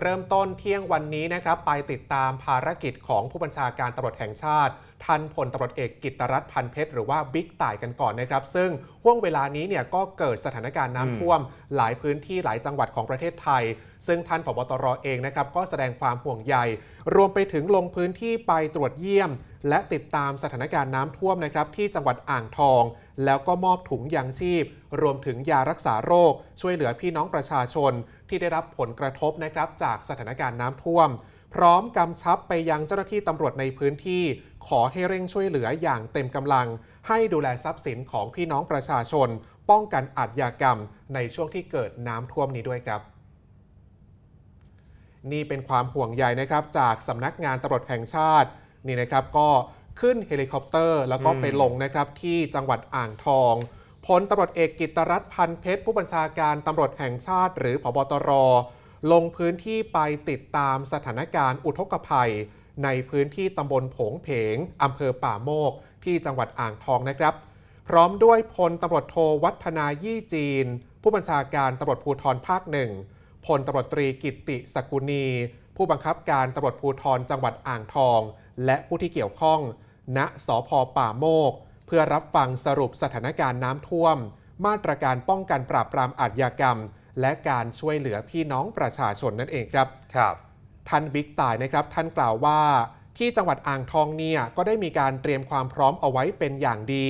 เริ่มต้นเที่ยงวันนี้นะครับไปติดตามภารกิจของผู้บัญชาการตำรวจแห่งชาติท่านพลตำรวจเอกกิตรัฐพันเพชรหรือว่าบิ๊กต่ายกันก่อนนะครับ ซึ่งห่วงเวลานี้เนี่ยก็เกิดสถานการณ์น้ำท่วม หลายพื้นที่หลายจังหวัดของประเทศไทย ซึ่งท่านผบตรเองนะครับก็แสดงความห่วงใยรวมไปถึงลงพื้นที่ไปตรวจเยี่ยม และติดตามสถานการณ์น้ำท่วมนะครับที่จังหวัดอ่างทอง แล้วก็มอบถุงยางชีพ รวมถึงยารักษาโรค ช่วยเหลือพี่น้องประชาชนที่ได้รับผลกระทบนะครับจากสถานการณ์น้ำท่วม พร้อมกำชับไปยังเจ้าหน้าที่ตำรวจในพื้นที่ ขอให้เร่งช่วยเหลืออย่างเต็มกำลัง ให้ดูแลทรัพย์สินของพี่น้องประชาชน ป้องกันอาชญากรรม ในช่วงที่เกิดน้ำท่วมนี้ด้วยครับนี่เป็นความห่วงใยนะครับจากสำนักงานตำรวจแห่งชาตินี่นะครับก็ ขึ้นเฮลิคอปเตอร์ แล้วก็อืมไปลงนะครับที่จังหวัดอ่างทองพลตำรวจเอกกิตตรัฐพันเพชรผู้บัญชาการตำรวจแห่งชาติ หรือพบตร ลงพื้นที่ไปติดตามสถานการณ์อุทกภัย ในพื้นที่ตำบลโผงเพงอำเภอป่าโมก ที่จังหวัดอ่างทองนะครับ พร้อมด้วยพลตำรวจโทวัฒนายี่จีน ผู้บัญชาการตำรวจภูธรภาคหนึ่งพลตำรวจตรีกิตติสกุณี ผู้บังคับการตำรวจภูธรจังหวัดอ่างทอง และผู้ที่เกี่ยวข้อง ณสพป่าโมก เพื่อรับฟังสรุปสถานการณ์น้ำท่วม มาตรการป้องกันปราบปรามอาชญากรรม และการช่วยเหลือพี่น้องประชาชนนั่นเองครับครับ ท่านบิ๊กต่ายนะครับ ท่านกล่าวว่า ที่จังหวัดอ่างทองเนี่ยก็ได้มีการเตรียมความพร้อมเอาไว้เป็นอย่างดี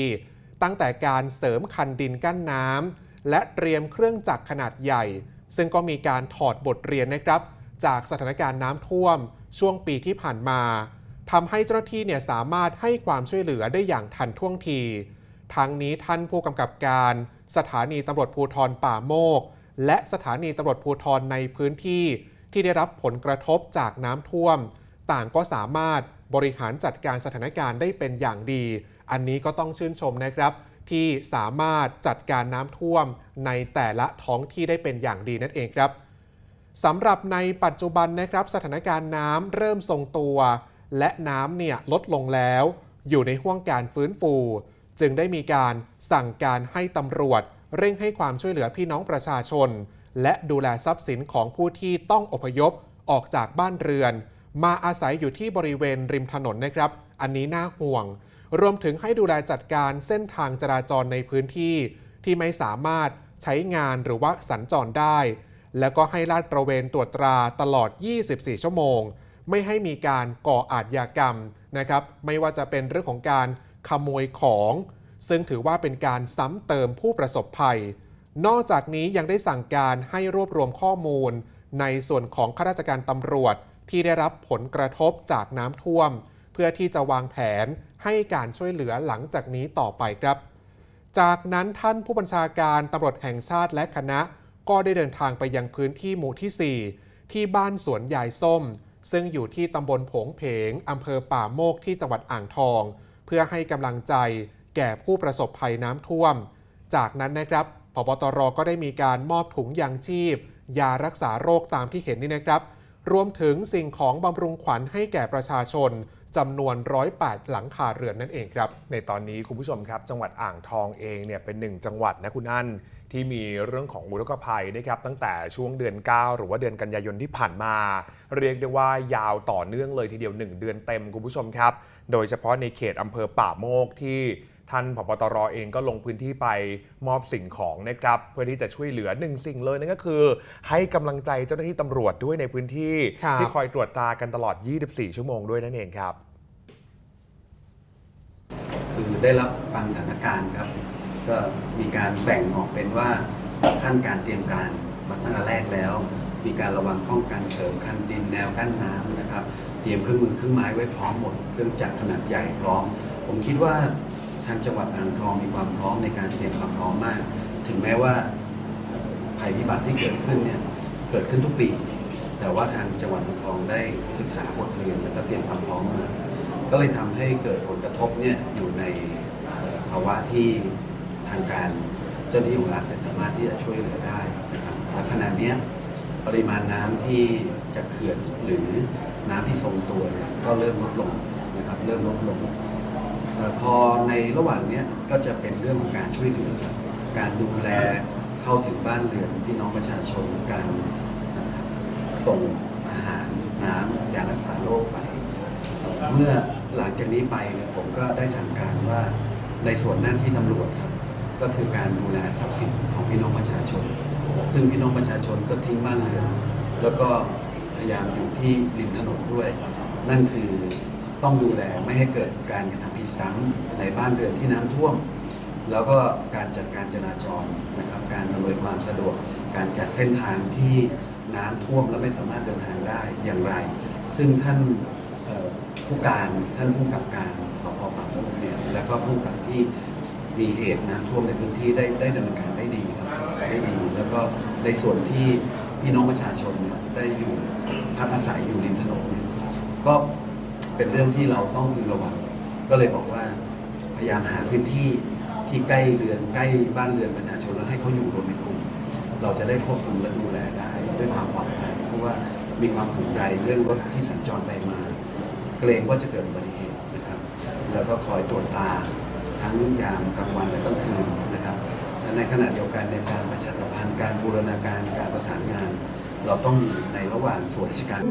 ตั้งแต่การเสริมคันดินกั้นน้ำและเตรียมเครื่องจักรขนาดใหญ่ ซึ่งก็มีการถอดบทเรียนนะครับ จากสถานการณ์น้ำท่วม ช่วงปีที่ผ่านมา ทำให้เจ้าหน้าที่เนี่ยสามารถให้ความช่วยเหลือได้อย่างทันท่วงที ทั้งนี้ท่านผู้กำกับการ สถานีตำรวจภูธรป่าโมก และสถานีตำรวจภูธรในพื้นที่ที่ได้รับผลกระทบจากน้ำท่วม ต่างก็สามารถบริหารจัดการสถานการณ์ได้เป็นอย่างดี อันนี้ก็ต้องชื่นชมนะครับ ที่สามารถจัดการน้ำท่วมในแต่ละท้องที่ได้เป็นอย่างดีนั่นเองครับสำหรับในปัจจุบันนะครับ สถานการณ์น้ำเริ่มทรงตัว และน้ำเนี่ยลดลงแล้ว อยู่ในห่วงการฟื้นฟู จึงได้มีการสั่งการให้ตำรวจ เร่งให้ความช่วยเหลือพี่น้องประชาชน และดูแลทรัพย์สินของผู้ที่ต้องอพยพออกจากบ้านเรือน มาอาศัยอยู่ที่บริเวณริมถนนนะครับ อันนี้น่าห่วง รวมถึงให้ดูแลจัดการเส้นทางจราจรในพื้นที่ ที่ไม่สามารถใช้งานหรือว่าสัญจรได้ แล้วก็ให้ลาดตระเวนตรวจตราตลอด 24 ชั่วโมง ไม่ให้มีการก่ออาชญากรรมนะครับ ไม่ว่าจะเป็นเรื่องของการขโมยของ ซึ่งถือว่าเป็นการซ้ำเติมผู้ประสบภัย นอกจากนี้ยังได้สั่งการให้รวบรวมข้อมูล ในส่วนของข้าราชการตำรวจที่ได้รับผลกระทบจากน้ำท่วม เพื่อที่จะวางแผนให้การช่วยเหลือหลังจากนี้ต่อไปครับ จากนั้นท่านผู้บัญชาการตำรวจแห่งชาติและคณะ ก็ได้เดินทางไปยังพื้นที่หมู่ที่ 4 ที่บ้านสวนยายส้ม ซึ่งอยู่ที่ตำบลผงเพงอำเภอป่าโมกที่จังหวัดอ่างทอง เพื่อให้กำลังใจแก่ผู้ประสบภัยน้ำท่วม จากนั้นนะครับพบตรก็ได้มีการมอบถุงยางชีพ ยารักษาโรคตามที่เห็นนี่นะครับ รวมถึงสิ่งของบำรุงขวัญให้แก่ประชาชน จำนวน 108 หลังคาเรือนนั่นเองครับ ในตอนนี้คุณผู้ชมครับ จังหวัดอ่างทองเองเนี่ยเป็นหนึ่งจังหวัดนะคุณอันที่มีเรื่องของอุทกภัยนะครับตั้งแต่ช่วงเดือน 9 หรือว่าเดือนกันยายนที่ผ่านมา เรียกได้ว่ายาวต่อเนื่องเลยทีเดียว 1 เดือนเต็มคุณผู้ชมครับ โดยเฉพาะในเขตอำเภอป่าโมกที่ ท่านผบตรเองก็ลงพื้นที่ไปมอบสิ่งของนะครับเพื่อที่จะช่วยเหลือหนึ่งสิ่งเลยนั่นก็คือ ให้กำลังใจเจ้าหน้าที่ตำรวจด้วยในพื้นที่ครับที่คอยตรวจตรากันตลอด 24 ชั่วโมงด้วยนั่นเองครับ คือได้รับฟังสถานการณ์ครับ ก็มีการแบ่งออกเป็นว่าขั้นการเตรียมการมาตั้งแต่แรกแล้ว มีการระวังป้องกันเสริมคันดินแนวกั้นน้ำนะครับ เตรียมเครื่องมือเครื่องไม้ไว้พร้อมหมด เครื่องจักรขนาดใหญ่พร้อม ผมคิดว่า ทางจังหวัดอ่างทองมีความพร้อมในการเตรียมความพร้อมมาก ถึงแม้ว่าภัยพิบัติที่เกิดขึ้นเนี่ยเกิดขึ้นทุกปี แต่ว่าทางจังหวัดอ่างทองได้ศึกษาบทเรียนและก็เตรียมความพร้อมมา ก็เลยทำให้เกิดผลกระทบเนี่ยอยู่ในภาวะที่ทางการเจ้าหน้าที่ของรัฐสามารถที่จะช่วยเหลือได้นะครับและขณะนี้ปริมาณน้ำที่จากเขื่อนหรือน้ำที่ทรงตัวเนี่ยก็เริ่มลดลงนะครับเริ่มลดลง พอในระหว่างนี้ก็จะเป็นเรื่องของการช่วยเหลือการดูแลเข้าถึงบ้านเรือนพี่น้องประชาชนการเอ่อส่งน้ำยารักษาโรคไป เมื่อหลังจากนี้ไปผมก็ได้สั่งการว่าในส่วนหน้าที่ตำรวจครับก็คือการดูแลทรัพย์สินของพี่น้องประชาชน ซึ่งพี่น้องประชาชนก็ทิ้งบ้านเรือนแล้วก็พยายามอยู่ที่ริมถนนด้วย นั่นคือ ต้องดูแลไม่ให้เกิดการกระทำผิดซ้ำในบ้านเรือนที่น้ำท่วม แล้วก็การจัดการจราจรนะครับ การอำนวยความสะดวก การจัดเส้นทางที่น้ำท่วมและไม่สามารถเดินทางได้อย่างไร ซึ่งท่านผู้การท่านผู้กำกับการสพปากโมกเนี่ยแล้วก็ผู้กำกับที่มีเหตุน้ำท่วมในพื้นที่ได้ได้ดำเนินการได้ดีครับได้ดี แล้วก็ในส่วนที่พี่น้องประชาชนเนี่ยได้อยู่พักอาศัยอยู่ริมถนนก็ เป็นเรื่องที่เราต้องพึงระวัง ก็เลยบอกว่าพยายามหาพื้นที่ที่ใกล้เรือนใกล้บ้านเรือนประชาชนแล้วให้เขาอยู่รวมเป็นกลุ่ม เราจะได้ควบคุมและดูแลได้ด้วยความปลอดภัยเพราะว่ามีความห่วงใยเรื่องรถที่สัญจรไปมา เกรงว่าจะเกิดอุบัติเหตุนะครับ แล้วก็คอยตรวจตาทั้งยามกลางวันและกลางคืนนะครับและในขณะเดียวกันในการประชาสัมพันธ์การบูรณาการการประสานงาน เราต้องอยู่ในระหว่างส่วนราชการ